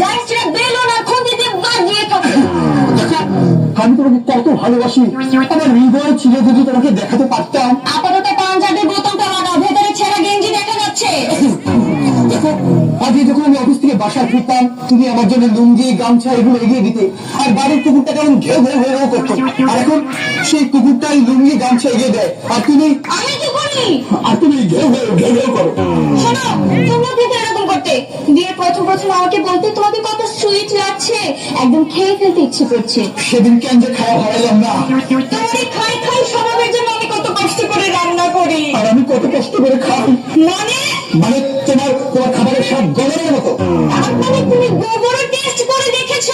যার বেলুন আর বাজিয়ে আমি তোমাকে কত ভালোবাসি। আমার হৃদয় ছিল যদি তোমাকে দেখাতে পারতাম। আপাতত পাঞ্জাবির বোতামটা লাগাও ভেতরে ছেঁড়া গেঞ্জি দেখা যাচ্ছে। দেখো আগে যখন আমি অফিস থেকে বাসায় ফিরতাম তুমি আমার জন্য লুঙ্গি গামছা এগুলো এগিয়ে দিতে। আর বাড়ির কুকুরটা কেমন ঘেউ ঘেউ ঘেউ করতো। আর এখন সেই কুকুরটাই লুঙ্গি গামছা এগিয়ে দেয়। আর তুমি আমি কি করি? আর তুমি ঘেউ ঘেউ ঘেউ ঘেউ করো। শোনো তোমরা করতে বিয়ের প্রথম প্রথম আমাকে বলতে তোমাকে কত সুইট লাগছে? একদম খেয়ে ফেলতে ইচ্ছে করছে। সেদিন কেন যে খাওয়া হারালাম না। তোমার খাই খাই স্বভাবের জন্য আমি কত কষ্ট করে রান্না করি। আর আমি কত কষ্ট করে খাই। মানে? মানে তোমার তোমার খাবারের সব গরমের মতো। মানে তুমি গোবরের টেস্ট করে দেখেছ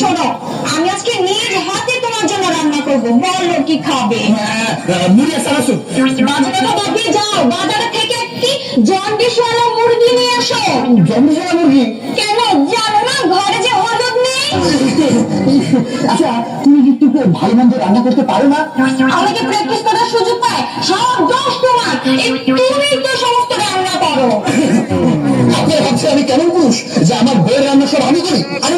শোনো আমি আজকে নিজ হাতে তোমার জন্য রান্না করব। বলো কি খাবে? মুড়িয়া সারাসুন আসো মুরগি কেন জানো না ঘরে যে হলুদ নেই? আচ্ছা তুমি কি একটু ভালো মন্দ রান্না করতে পারো না? আমাকে প্র্যাকটিস করার সুযোগ পায় সব দোষ তোমার। তুমি তো সমস্ত রান্না করো। আপনার ভাবছে আমি কেমন পুরুষ? যে আমার বইয়ের রান্না সব আমি করি? আরে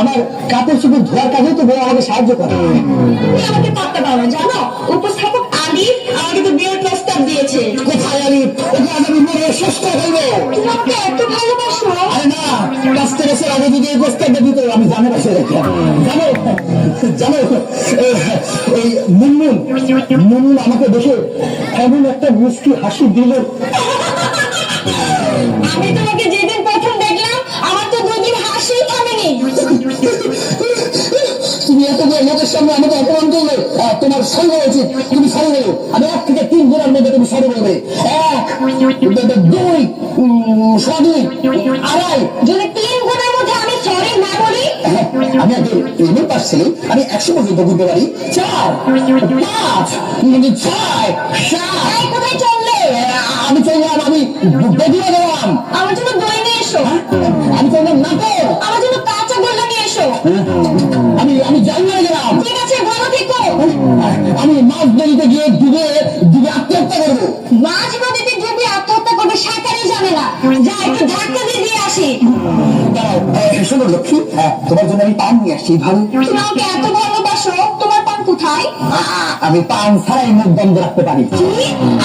আমার কাপড় চোপড় ধোয়ার কাজে তো বউ আমাকে সাহায্য করে। আমাকে পারতে পারো জানো? উপস্থাপক আগে যদি এই দিত আমি জানে জানো? জানো? এই- এই মুনমুন মুনমুন আমাকে দেখে এমন একটা মুস্কি হাসি দিল। আমি তোমাকে যেদিন প্রথম দেখলাম আমার তো দুদিন হাসি থামেনি। তুমি এত বড় লোকের সামনে আমাকে অপমান করলে তোমার সরি উচিত তুমি সরি বলো আমি এক থেকে তিন দিনের মধ্যে তুমি সরি বলবে এক দুই আড়াই যদি আমি প্রেমের পাশ ছেলে আমি একশো পর্যন্ত বুঝতে পারি। চার পাঁচ ছয় সাত। কোথায় চললে? আমি চললাম আমি বেদিয়ে গেলাম। আমার জন্য দই নিয়ে এসো। আমি চললাম নাটক। আমার জন্য কাঁচা গোল্লা নিয়ে এসো। আমি আমি জানিয়ে গেলাম। ঠিক আছে ভালো থেকো। আমি মাছ নদীতে গিয়ে ডুবে ডুবে আত্মহত্যা করব। মাঝ নদীতে ডুবে আত্মহত্যা করবে সাঁতারই জানে না। যা একটু শোনো লক্ষ্মী। হ্যাঁ, তোমার জন্য আমি পান নিয়ে আসছি ভালো তুমি আমাকে এত ভালোবাসো তোমার পান কোথায়? আমি পান ছাড়াই মুখ বন্ধ রাখতে পারি।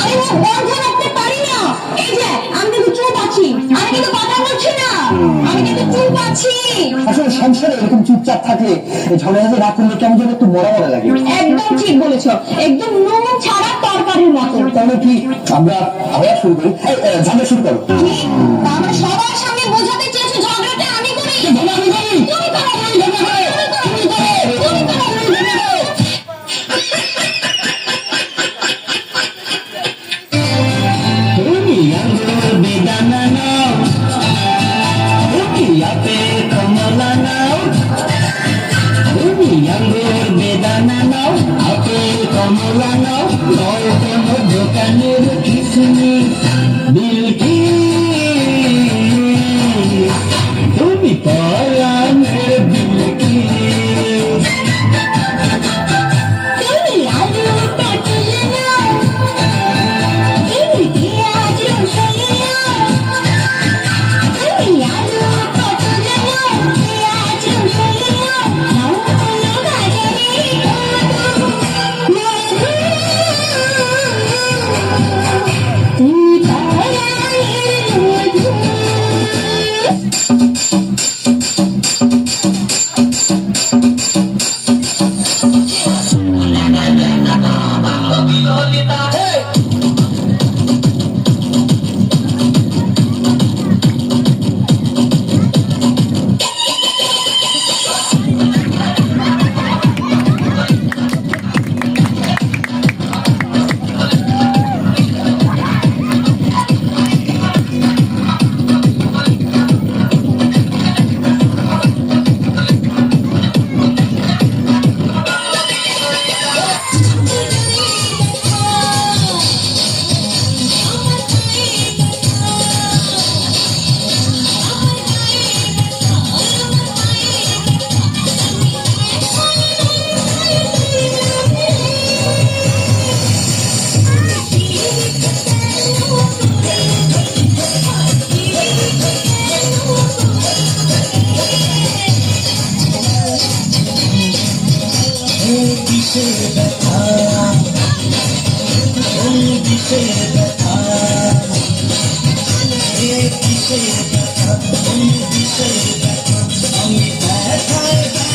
আমি মুখ বন্ধ রাখতে পারি না? এই যে আমি কিন্তু চুপ আছি। আমি কিন্তু কথা বলছি না। আমি কিন্তু চুপ আছি। আসলে সংসারে এরকম চুপচাপ থাকলে এই ঝগড়াঝাটি না করলে কেমন যেন একটু মরা মরা লাগে। একদম ঠিক বলেছ। একদম নুন ছাড়া তরকারির মতো। তাহলে কি আমরা আবার শুরু করো? से बता तुम किसे बता ये किसे बता तुम किसे बता हम बैठा